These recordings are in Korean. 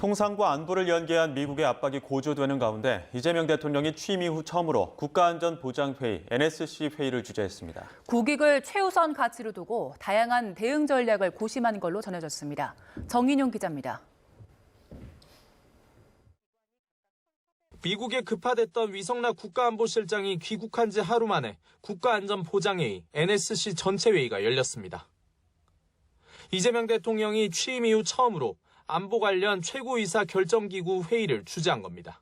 통상과 안보를 연계한 미국의 압박이 고조되는 가운데 이재명 대통령이 취임 이후 처음으로 국가안전보장회의 NSC 회의를 주재했습니다. 국익을 최우선 가치로 두고 다양한 대응 전략을 고심한 걸로 전해졌습니다. 정인용 기자입니다. 미국에 급파됐던 위성락 국가안보실장이 귀국한 지 하루 만에 국가안전보장회의 NSC 전체 회의가 열렸습니다. 이재명 대통령이 취임 이후 처음으로 안보 관련 최고이사 결정기구 회의를 주재한 겁니다.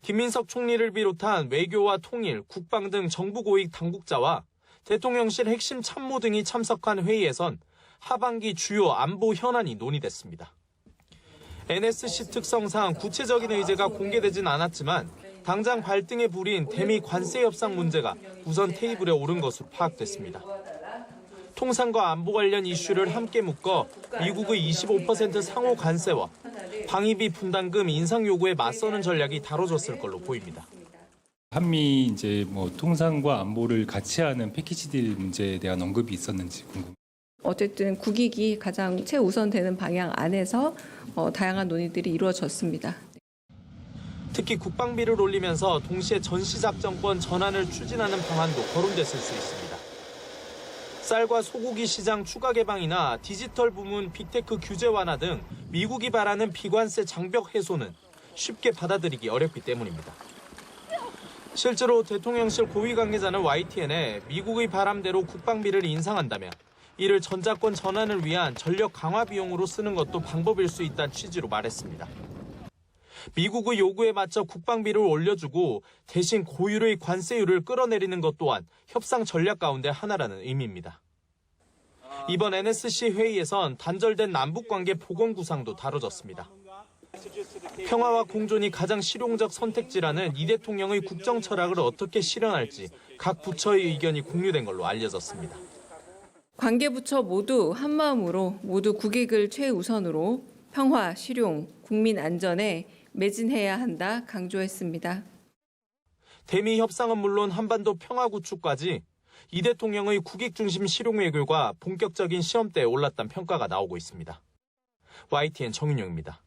김민석 총리를 비롯한 외교와 통일, 국방 등 정부 고위 당국자와 대통령실 핵심 참모 등이 참석한 회의에선 하반기 주요 안보 현안이 논의됐습니다. NSC 특성상 구체적인 의제가 공개되진 않았지만 당장 발등에 불인 대미 관세 협상 문제가 우선 테이블에 오른 것으로 파악됐습니다. 통상과 안보 관련 이슈를 함께 묶어 미국의 25% 상호 관세와 방위비 분담금 인상 요구에 맞서는 전략이 다뤄졌을 걸로 보입니다. 한미 이제 뭐 통상과 안보를 같이 하는 패키지 딜 문제에 대한 언급이 있었는지 궁금. 어쨌든 국익이 가장 최우선되는 방향 안에서 어, 다양한 논의들이 이루어졌습니다. 특히 국방비를 올리면서 동시에 전시작전권 전환을 추진하는 방안도 거론됐을 수 있습니다. 쌀과 소고기 시장 추가 개방이나 디지털 부문 빅테크 규제 완화 등 미국이 바라는 비관세 장벽 해소는 쉽게 받아들이기 어렵기 때문입니다. 실제로 대통령실 고위 관계자는 YTN에 미국의 바람대로 국방비를 인상한다면 이를 전자권 전환을 위한 전력 강화 비용으로 쓰는 것도 방법일 수 있다는 취지로 말했습니다. 미국의 요구에 맞춰 국방비를 올려주고 대신 고율의 관세율을 끌어내리는 것 또한 협상 전략 가운데 하나라는 의미입니다. 이번 NSC 회의에선 단절된 남북관계 복원 구상도 다뤄졌습니다. 평화와 공존이 가장 실용적 선택지라는 이 대통령의 국정 철학을 어떻게 실현할지 각 부처의 의견이 공유된 걸로 알려졌습니다. 관계부처 모두 한마음으로 모두 국익을 최우선으로 평화, 실용, 국민 안전에 매진해야 한다 강조했습니다. 대미 협상은 물론 한반도 평화 구축까지 이 대통령의 국익 중심 실용 외교가 본격적인 시험대에 올랐다는 평가가 나오고 있습니다. YTN 정윤영입니다.